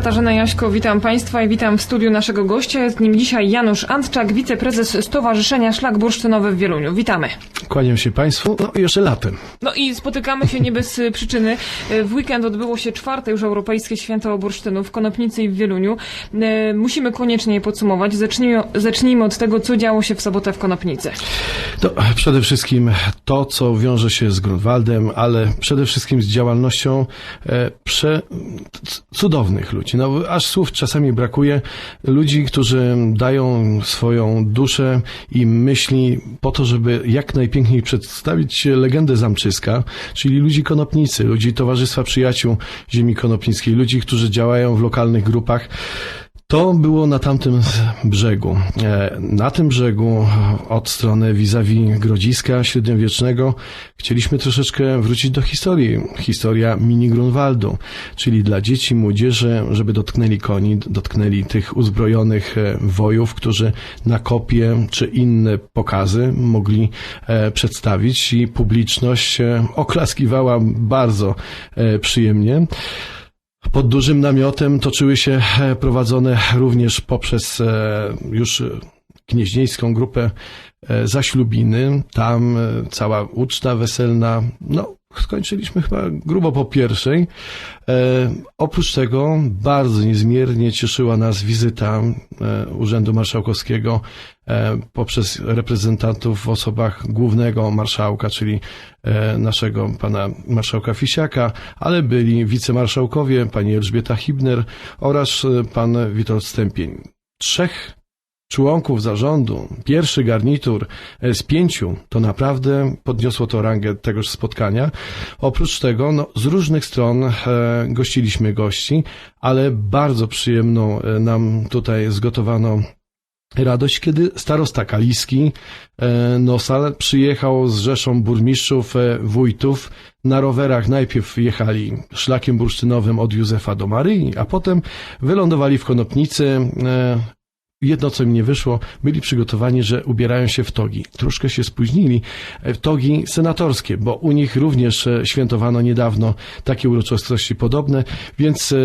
Katarzyna Jaśko, witam Państwa i witam w studiu naszego gościa. Jest nim dzisiaj Janusz Antczak, wiceprezes Stowarzyszenia Szlak Bursztynowy w Wieluniu. Witamy. Kłaniam się Państwu, no i jeszcze latem. No i spotykamy się nie bez y, przyczyny. Y, W weekend odbyło się czwarte już Europejskie Święto Bursztynu w Konopnicy i w Wieluniu. Y, Musimy koniecznie je podsumować. Zacznijmy, zacznijmy od tego, co działo się w sobotę w Konopnicy. To przede wszystkim to, co wiąże się z Grunwaldem, ale przede wszystkim z działalnością e, prze, cudownych ludzi. No, aż słów czasami brakuje. Ludzi, którzy dają swoją duszę i myśli po to, żeby jak najpiękniej przedstawić legendę Zamczyska, czyli ludzi konopnicy, ludzi Towarzystwa Przyjaciół Ziemi Konopnickiej, ludzi, którzy działają w lokalnych grupach. To było na tamtym brzegu. E, Na tym brzegu, od strony vis-a-vis Grodziska średniowiecznego, chcieliśmy troszeczkę wrócić do historii. Historia mini Grunwaldu, czyli dla dzieci, młodzieży, żeby dotknęli koni, dotknęli tych uzbrojonych e, wojów, którzy na kopie czy inne pokazy mogli e, przedstawić i publiczność e, oklaskiwała bardzo e, przyjemnie. Pod dużym namiotem toczyły się e, prowadzone również poprzez e, już gnieźnieńską grupę e, zaślubiny. Tam cała uczta weselna, no skończyliśmy chyba grubo po pierwszej. E, oprócz tego bardzo niezmiernie cieszyła nas wizyta e, Urzędu Marszałkowskiego e, poprzez reprezentantów w osobach głównego marszałka, czyli e, naszego pana marszałka Fisiaka, ale byli wicemarszałkowie, pani Elżbieta Hibner oraz e, pan Witold Stępień. Trzech członków zarządu, pierwszy garnitur z pięciu, to naprawdę podniosło to rangę tegoż spotkania. Oprócz tego, no, z różnych stron e, gościliśmy gości, ale bardzo przyjemną e, nam tutaj zgotowano radość, kiedy starosta Kaliski, e, Nosal, przyjechał z rzeszą burmistrzów, e, wójtów. Na rowerach najpierw jechali szlakiem bursztynowym od Józefa do Maryi, a potem wylądowali w Konopnicy. Jedno, co mi nie wyszło, byli przygotowani, że ubierają się w togi. Troszkę się spóźnili. E, Togi senatorskie, bo u nich również e, świętowano niedawno takie uroczystości podobne, więc e,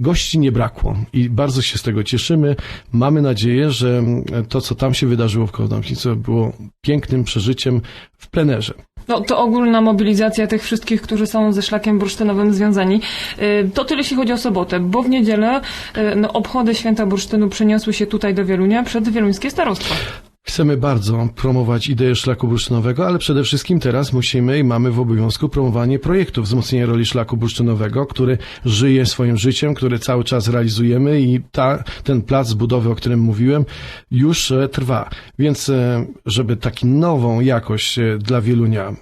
gości nie brakło i bardzo się z tego cieszymy. Mamy nadzieję, że to, co tam się wydarzyło w Konopnicy, było pięknym przeżyciem w plenerze. No, to ogólna mobilizacja tych wszystkich, którzy są ze szlakiem bursztynowym związani. Y, To tyle, jeśli chodzi o sobotę, bo w niedzielę y, no, obchody święta bursztynu przeniosły się tutaj do Wielunia przed wieluńskie starostwo. Chcemy bardzo promować ideę szlaku bursztynowego, ale przede wszystkim teraz musimy i mamy w obowiązku promowanie projektu wzmocnienia roli szlaku bursztynowego, który żyje swoim życiem, który cały czas realizujemy i ta, ten plac budowy, o którym mówiłem, już e, trwa. Więc, e, żeby taką nową jakość e, dla Wielunia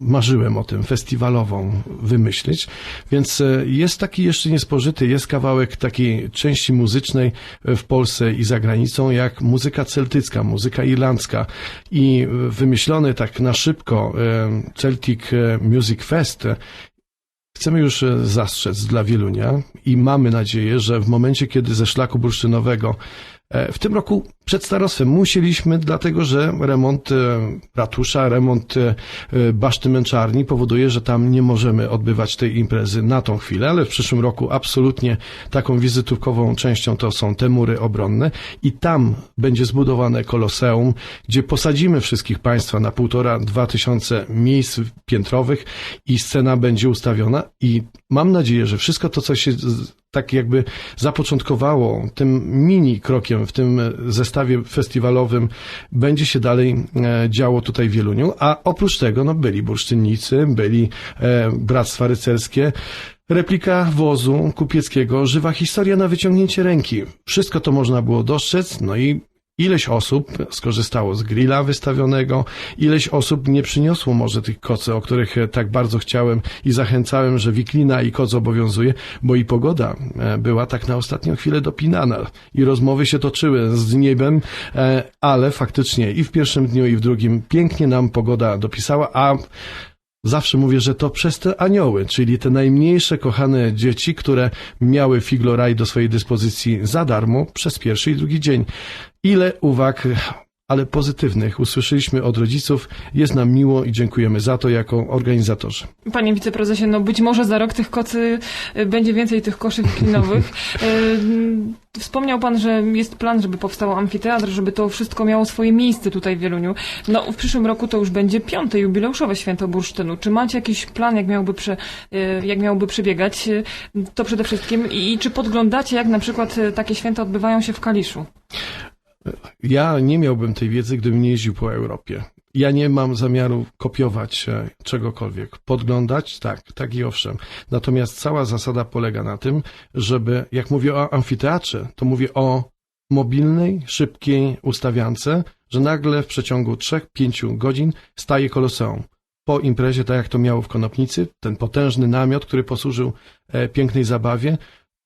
marzyłem o tym, festiwalową wymyślić, więc e, jest taki jeszcze niespożyty, jest kawałek takiej części muzycznej w Polsce i za granicą, jak muzyka celtycka, muzyka irlandzka. I e, wymyślony tak na szybko e, Celtic Music Fest Chcemy już e, zastrzec dla Wielunia i mamy nadzieję, że w momencie, kiedy ze szlaku bursztynowego e, w tym roku przed starostwem musieliśmy, dlatego że remont e, ratusza, remont e, e, baszty męczarni powoduje, że tam nie możemy odbywać tej imprezy na tą chwilę, ale w przyszłym roku absolutnie taką wizytówkową częścią to są te mury obronne i tam będzie zbudowane koloseum, gdzie posadzimy wszystkich Państwa na półtora, dwa tysiące miejsc piętrowych i scena będzie ustawiona i mam nadzieję, że wszystko to, co się tak jakby zapoczątkowało tym mini krokiem w tym zestawie festiwalowym, będzie się dalej e, działo tutaj w Wieluniu, a oprócz tego no, byli bursztynnicy, byli e, bractwa rycerskie, Replika wozu kupieckiego, żywa historia na wyciągnięcie ręki. Wszystko to można było dostrzec, no i ileś osób skorzystało z grilla wystawionego, ileś osób nie przyniosło może tych kocy, o których e, tak bardzo chciałem i zachęcałem, że wiklina i koc obowiązuje, bo i pogoda e, była tak na ostatnią chwilę dopinana i rozmowy się toczyły z niebem, e, ale faktycznie i w pierwszym dniu i w drugim pięknie nam pogoda dopisała, a Zawsze mówię, że to przez te anioły, czyli te najmniejsze kochane dzieci, które miały figloraj do swojej dyspozycji za darmo przez pierwszy i drugi dzień. Ile uwag ale pozytywnych usłyszeliśmy od rodziców. Jest nam miło i dziękujemy za to jako organizatorzy. Panie wiceprezesie, no być może za rok tych kocy y, będzie więcej tych koszy wiklinowych. Y, Wspomniał pan, że jest plan, żeby powstał amfiteatr, żeby to wszystko miało swoje miejsce tutaj w Wieluniu. No, w przyszłym roku to już będzie piąte jubileuszowe święto bursztynu. Czy macie jakiś plan, jak miałby, prze, y, jak miałby przebiegać? To przede wszystkim. I, czy podglądacie, jak na przykład takie święta odbywają się w Kaliszu? Ja nie miałbym tej wiedzy, gdybym nie jeździł po Europie. Ja nie mam zamiaru kopiować e, czegokolwiek. Podglądać, tak, tak i owszem. Natomiast cała zasada polega na tym, żeby, jak mówię o amfiteatrze, to mówię o mobilnej, szybkiej ustawiance, że nagle w przeciągu 3-5 godzin staje koloseum. Po imprezie, tak jak to miało w Konopnicy, ten potężny namiot, który posłużył e, pięknej zabawie,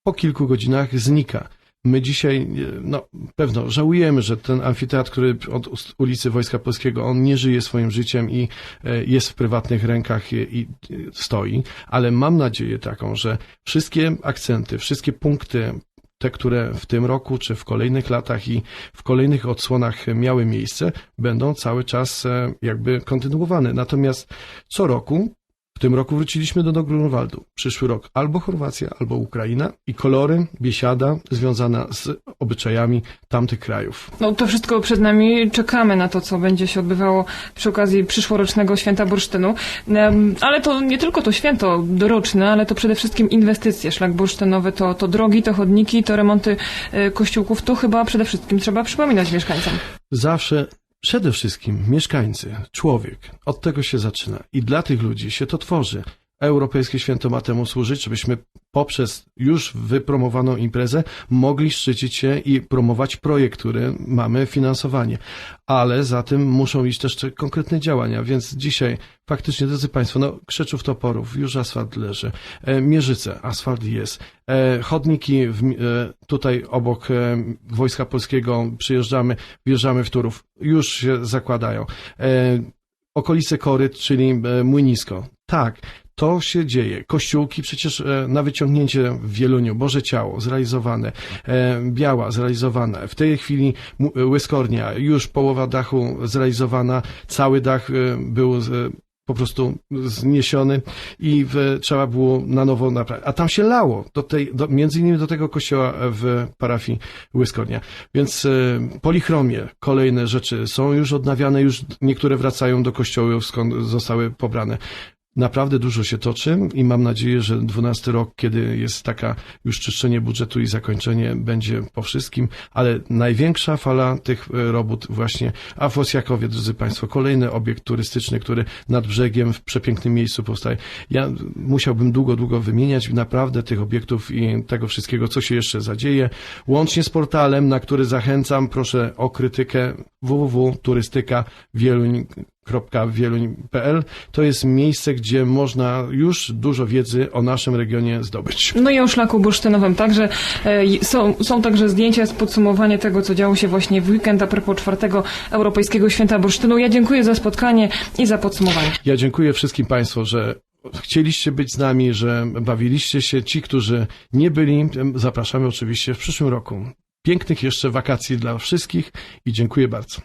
po kilku godzinach znika. My dzisiaj, e, no pewno, żałujemy, że ten amfiteatr, który od ulicy Wojska Polskiego, on nie żyje swoim życiem i e, jest w prywatnych rękach i, e, stoi, ale mam nadzieję taką, że wszystkie akcenty, wszystkie punkty, te, które w tym roku, czy w kolejnych latach i w kolejnych odsłonach miały miejsce, będą cały czas jakby kontynuowane. Natomiast co roku, w tym roku wróciliśmy do Grunwaldu. Przyszły rok albo Chorwacja, albo Ukraina i kolory, biesiada związana z obyczajami tamtych krajów. No to wszystko przed nami. Czekamy na to, co będzie się odbywało przy okazji przyszłorocznego święta bursztynu. Ale to nie tylko to święto doroczne, ale to przede wszystkim inwestycje. Szlak bursztynowy to, to drogi, to chodniki, to remonty e, kościółków. To chyba przede wszystkim trzeba przypominać mieszkańcom. Zawsze przede wszystkim mieszkańcy, człowiek, od tego się zaczyna i dla tych ludzi się to tworzy. Europejskie Święto ma temu służyć, żebyśmy poprzez już wypromowaną imprezę mogli szczycić się i promować projekt, który mamy finansowanie. Ale za tym muszą iść też te konkretne działania, więc dzisiaj faktycznie, drodzy Państwo, no Krzeczów Toporów, już asfalt leży, e, Mierzyce, asfalt jest, e, chodniki w, e, tutaj obok Wojska Polskiego przyjeżdżamy, wjeżdżamy w Turów, już się zakładają. Okolice Koryt, czyli Młynisko. Tak, to się dzieje. Kościółki przecież e, na wyciągnięcie w Wieluniu, Boże Ciało zrealizowane, e, Biała zrealizowane, w tej chwili e, Łyskornia, już połowa dachu zrealizowana, cały dach był po prostu zniesiony i w, trzeba było na nowo naprawić. A tam się lało, do tej, do, między innymi do tego kościoła w parafii Łyskornia. Więc e, polichromie, kolejne rzeczy są już odnawiane, już niektóre wracają do kościołów, skąd zostały pobrane. Naprawdę dużo się toczy i mam nadzieję, że 12 rok, kiedy jest taka już czyszczenie budżetu i zakończenie, będzie po wszystkim, ale największa fala tych e, robót właśnie, a w Osjakowie, drodzy Państwo, kolejny obiekt turystyczny, który nad brzegiem w przepięknym miejscu powstaje. Ja musiałbym długo, długo wymieniać naprawdę tych obiektów i tego wszystkiego, co się jeszcze zadzieje, łącznie z portalem, na który zachęcam, proszę o krytykę www.turystyka.wieluń.pl. To jest miejsce, gdzie można już dużo wiedzy o naszym regionie zdobyć. No i o szlaku bursztynowym także. E, Są, są także zdjęcia z podsumowanie tego, co działo się właśnie w weekend a propos czwartego Europejskiego Święta Bursztynu. Ja dziękuję za spotkanie i za podsumowanie. Ja dziękuję wszystkim Państwu, że chcieliście być z nami, że bawiliście się. Ci, którzy nie byli, zapraszamy oczywiście w przyszłym roku. Pięknych jeszcze wakacji dla wszystkich i dziękuję bardzo.